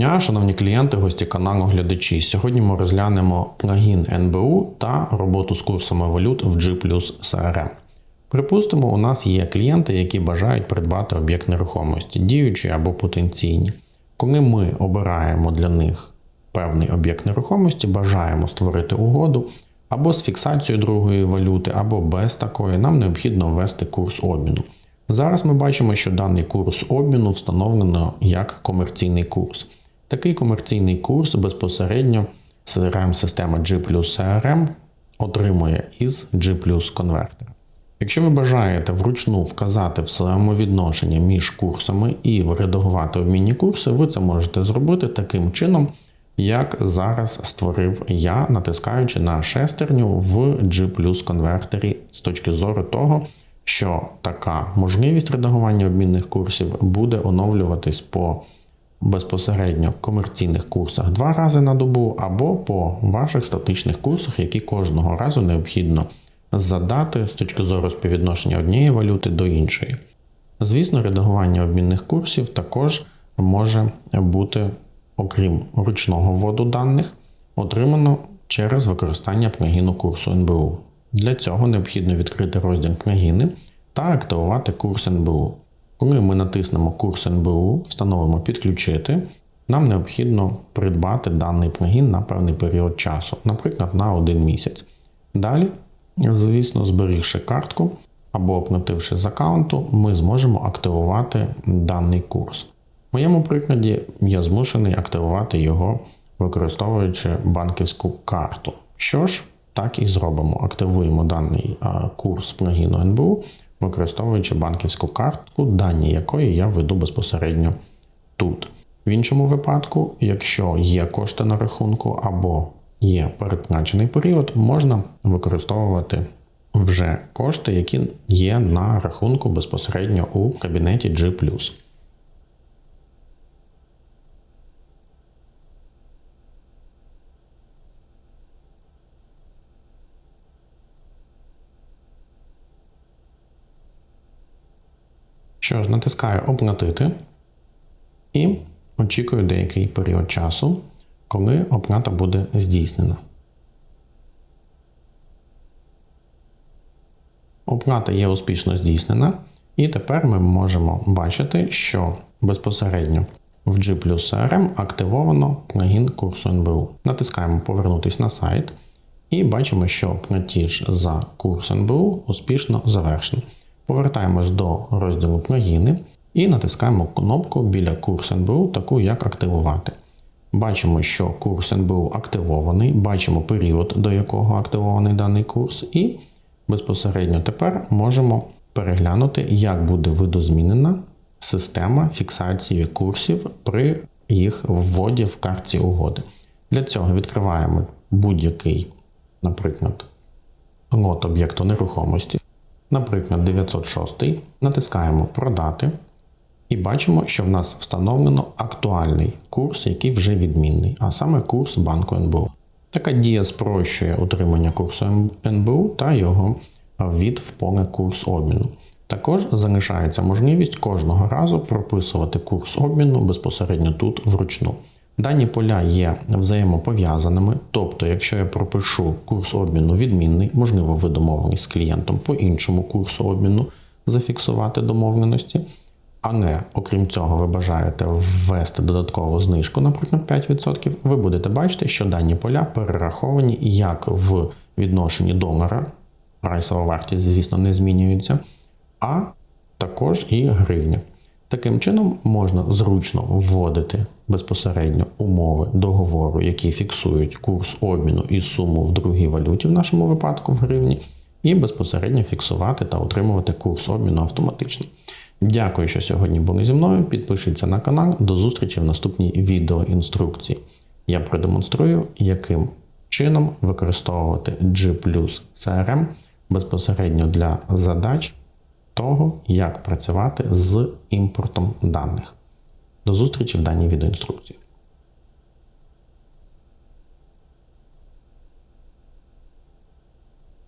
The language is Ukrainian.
дня, шановні клієнти, гості каналу глядачі. Сьогодні ми розглянемо плагін НБУ та роботу з курсами валют в G CRM. Припустимо, у нас є клієнти, які бажають придбати об'єкт нерухомості, діючі або потенційні. Коли ми обираємо для них певний об'єкт нерухомості, бажаємо створити угоду або з фіксацією другої валюти, або без такої, нам необхідно ввести курс обміну. Зараз ми бачимо, що даний курс обміну встановлено як комерційний курс. Такий комерційний курс безпосередньо CRM-система G CRM отримує із G конвертера. Якщо ви бажаєте вручну вказати взаємовідношення між курсами і редагувати обмінні курси, ви це можете зробити таким чином, як зараз створив я, натискаючи на шестерню в G конвертері з точки зору того, що така можливість редагування обмінних курсів буде оновлюватись по безпосередньо комерційних курсах два рази на добу, або по ваших статичних курсах, які кожного разу необхідно задати з точки зору співвідношення однієї валюти до іншої. Звісно, редагування обмінних курсів також може бути, окрім ручного вводу даних, отримано через використання плагіну курсу НБУ. Для цього необхідно відкрити розділ плагіни та активувати курс НБУ. Коли ми натиснемо курс НБУ, встановимо підключити, нам необхідно придбати даний плагін на певний період часу, наприклад, на один місяць. Далі, звісно, зберігши картку або оплативши з аккаунту, ми зможемо активувати даний курс. В моєму прикладі я змушений активувати його, використовуючи банківську карту. Що ж, так і зробимо. Активуємо даний курс плагіну НБУ, використовуючи банківську картку, дані якої я веду безпосередньо тут. В іншому випадку, якщо є кошти на рахунку або є передплачений період, можна використовувати вже кошти, які є на рахунку безпосередньо у кабінеті G. Що ж, натискаю Оплатити і очікую деякий період часу, коли оплата буде здійснена. Оплата є успішно здійснена, і тепер ми можемо бачити, що безпосередньо в G CRM активовано плагін курсу НБУ. Натискаємо Повернутися на сайт і бачимо, що платіж за курс НБУ успішно завершений. Повертаємось до розділу плагіни і натискаємо кнопку біля курс НБУ, таку як активувати. Бачимо, що курс НБУ активований, бачимо період, до якого активований даний курс, і безпосередньо тепер можемо переглянути, як буде видозмінена система фіксації курсів при їх вводі в картці угоди. Для цього відкриваємо будь-який, наприклад, лот об'єкту нерухомості наприклад, 906, натискаємо Продати і бачимо, що в нас встановлено актуальний курс, який вже відмінний, а саме курс банку НБУ. Така дія спрощує утримання курсу НБУ та його від в поле курс обміну. Також залишається можливість кожного разу прописувати курс обміну безпосередньо тут вручну. Дані поля є взаємопов'язаними, тобто, якщо я пропишу курс обміну відмінний, можливо, ви домовленість з клієнтом по іншому курсу обміну зафіксувати домовленості. Але, окрім цього, ви бажаєте ввести додаткову знижку, наприклад, 5%, ви будете бачити, що дані поля перераховані як в відношенні долара, прайсова вартість, звісно, не змінюється, а також і гривня. Таким чином можна зручно вводити безпосередньо умови договору, які фіксують курс обміну і суму в другій валюті, в нашому випадку в гривні, і безпосередньо фіксувати та отримувати курс обміну автоматично. Дякую, що сьогодні були зі мною. Підпишіться на канал. До зустрічі в наступній відеоінструкції. Я продемонструю, яким чином використовувати G CRM безпосередньо для задач того, як працювати з імпортом даних. До зустрічі в даній відеоінструкції.